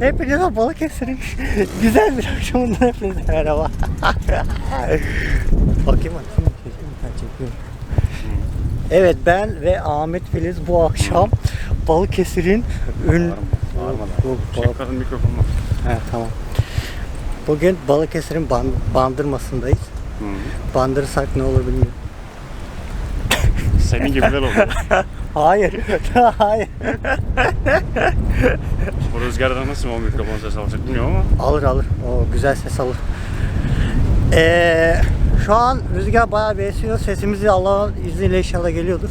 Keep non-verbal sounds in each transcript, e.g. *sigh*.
Hepinize Balıkesir'in *laughs* güzel bir akşamından hepinize merhaba. *laughs* Bakayım açayım. Ha, çekiyorum. Evet ben ve Ahmet Filiz bu akşam Balıkesir'in ün... Şefkat'ın mikrofonu var. He, tamam. Bugün Balıkesir'in ban- bandırmasındayız. Bandırırsak ne olur bilmiyorum. Senin gibiler oluyor. *laughs* Hayır. *laughs* Hayır. Bu rüzgarda nasıl o mikrofon ses alacak bilmiyorum ama. Alır alır. O güzel ses alır. Ee, şu an rüzgar bayağı bir esiyor. Sesimizi Allah'ın izniyle inşallah geliyordur.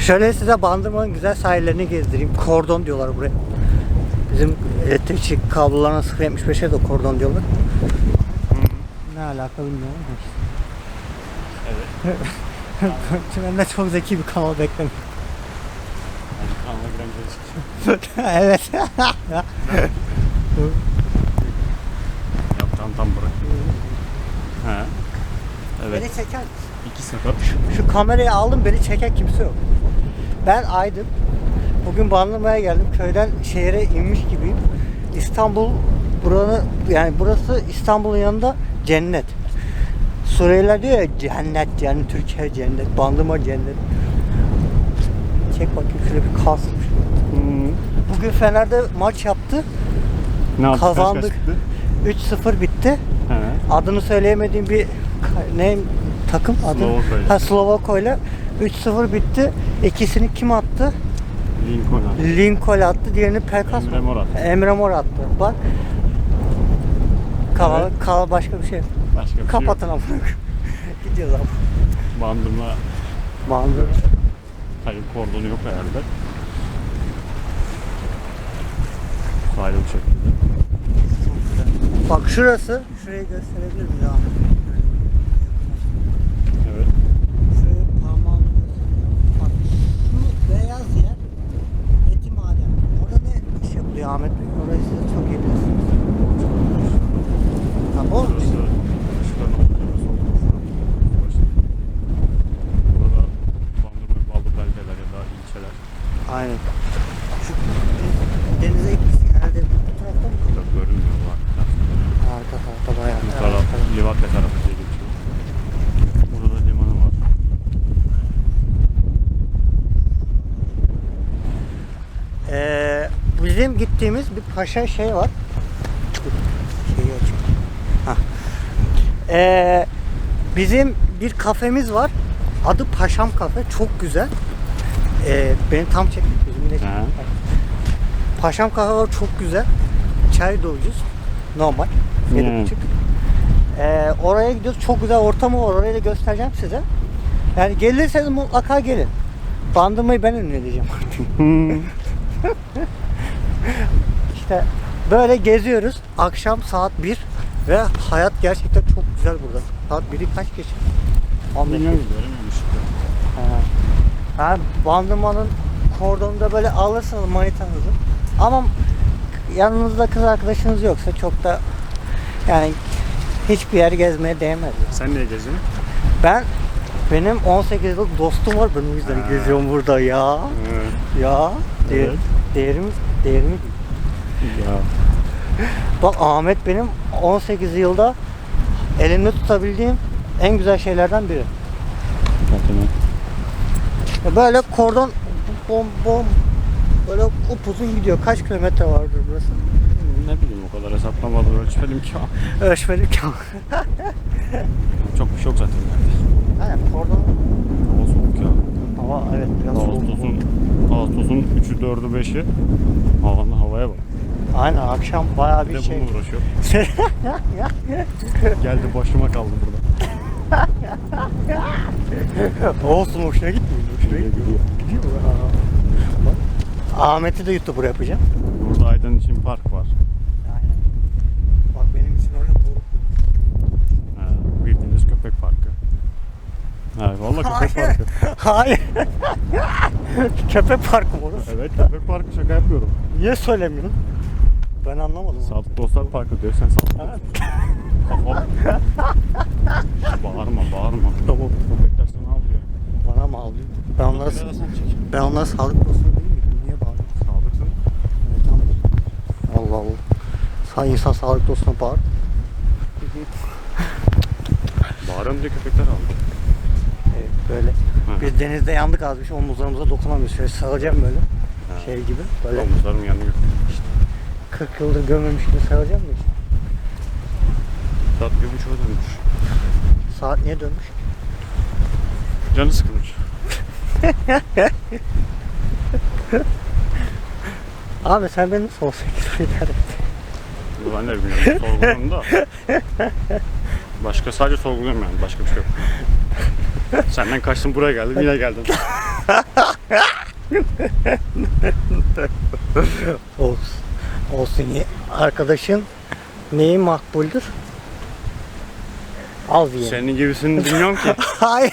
Şöyle size Bandırma'nın güzel sahillerini gezdireyim. Kordon diyorlar buraya. Bizim elektrik kablolarına 0.75'e de kordon diyorlar. Ne alaka bilmiyorum. Evet. *laughs* Ben de çok zeki bir kanal beklemiyorum. Kanala giren *laughs* evet. Yap tam tam bırak. He. Evet. Beni çeken İki sefer. Şu kamerayı aldım beni çeken kimse yok. Ben Aydın. Bugün Bandırma'ya geldim. Köyden şehre inmiş gibiyim. İstanbul buranı yani burası İstanbul'un yanında cennet. Suriyeliler diyor ya cennet cennet Türkiye cennet Bandırma cennet. Çek bakayım şöyle bir kalsın. Bugün Fener'de maç yaptı. Ne yaptı? Kaç Kazandık. kaç çıktı? 3-0 bitti. He. Adını söyleyemediğim bir ne takım adı? Slovako'yla. Ha Slovako'yla 3-0 bitti. İkisini kim attı? Lincoln abi. Lincoln attı, diğerini Pelkas Emre Mor attı. Emre Mor attı. Bak. Kala, Evet. kala başka bir şey. Başka bir şey yok. Kapatın. *laughs* Gidiyoruz abi. Bandırma Bandı. hayır kordonu yok herhalde. Sahil bu şekilde. Bak şurası. Şurayı gösterebilir miyim ya? Evet. Bak şu beyaz yer eti maden. Orada ne iş yapılıyor Ahmet Bey? Orayı siz çok iyi bilirsiniz. Tamam olur mu? Burası şurada ne oluyor? Sol tarafta. Burası. Burada bandırma bağlı beldeler ya da ilçeler. Aynen. Şu denize gitmiştik herhalde bu tarafta mı? Burada görünmüyor bu arka tarafta. Arka tarafta bayağı. Bu taraf Livakya tarafı diye geçiyor. Burada da limanı var. Ee, bizim gittiğimiz bir paşa şey var. Şeyi açayım. Hah. Ee, bizim bir kafemiz var. Adı Paşam Kafe. Çok güzel. Ee, beni tam çek. He. Paşam Kafe var çok güzel. Çay da ucuz. Normal. Hmm. 7,5. Ee, oraya gidiyoruz. Çok güzel ortamı var. Orayı da göstereceğim size. Yani gelirseniz mutlaka gelin. Bandırmayı ben ünlü edeceğim artık. *laughs* İşte böyle geziyoruz. Akşam saat 1 ve hayat gerçekten çok güzel burada. Saat 1'i kaç geçiyor? 15 Bilmiyorum Ha, Bandırma'nın kordonunda böyle alırsınız manitanızı. Ama yanınızda kız arkadaşınız yoksa çok da yani hiçbir yer gezmeye değmez. Sen niye geziyorsun? Ben benim 18 yıllık dostum var benim yüzden Ha. geziyorum burada ya. Evet. Ya değer, Evet. değerimiz değerimiz Ya. Bak Ahmet benim 18 yılda elimde tutabildiğim en güzel şeylerden biri. Zaten Böyle kordon bom bom böyle upuzun gidiyor. Kaç kilometre vardır burası? ne bileyim o kadar hesaplamadım ölçmedim ki. *laughs* Ölçmedik ki. *laughs* Çok bir şey yok zaten yani. Aynen kordon. Hava soğuk ya. Hava evet biraz soğuk. Ağustos'un Ağustos'un 3'ü 4'ü 5'i havanın havaya bak. Aynen akşam bayağı Bir bir de şey. bununla uğraşıyor. *laughs* Geldi başıma kaldı burada. Olsun hoşuna gitmiyor. Gidiyor, gidiyor. Aa. Ahmet'i de YouTuber yapacağım. Burada Aydın için park var. Aynen. Bak benim için orada boruk. Ha, bildiğiniz köpek parkı. Ha, vallahi köpek Hayır. parkı. Hayır. *laughs* Köpek parkı mı orası? Evet köpek parkı şaka yapıyorum. Niye söylemiyorsun? Ben anlamadım. Sadık Dostlar Parkı diyor sen sadık? Kafam. *laughs* bağırma bağırma. Tamam. Köpekler sana avlıyor. Bana mı ağlıyor? Ben onlara, Sen onlara sağlık olsun değil miyim? Niye bağırıyorsun? Sadıksın. Evet, tamam. Allah Allah. Sa insan sağlık dostuna bağır. Bağıran diye köpekler aldı. Evet, böyle. Hı. Biz denizde yandık az bir şey omuzlarımıza dokunamıyoruz. Şöyle sarılacağım böyle. Ha. Şey gibi. Böyle Omuzlarım yanıyor. 40 yıldır gömmemiş gibi sarılacağım mı işte? Tat görmüş o dönmüş. Saat niye dönmüş? Canı sıkılmış. *laughs* *laughs* Abi sen beni nasıl olsa idare et. Ben de bilmiyorum. Sorguluyorum da. Başka sadece sorguluyorum yani. Başka bir şey yok. Senden kaçtım buraya geldim. Yine geldim. *laughs* Olsun. Olsun. Arkadaşın neyi makbuldür? Al diye. Senin gibisini bilmiyorum ki. *laughs* Hayır.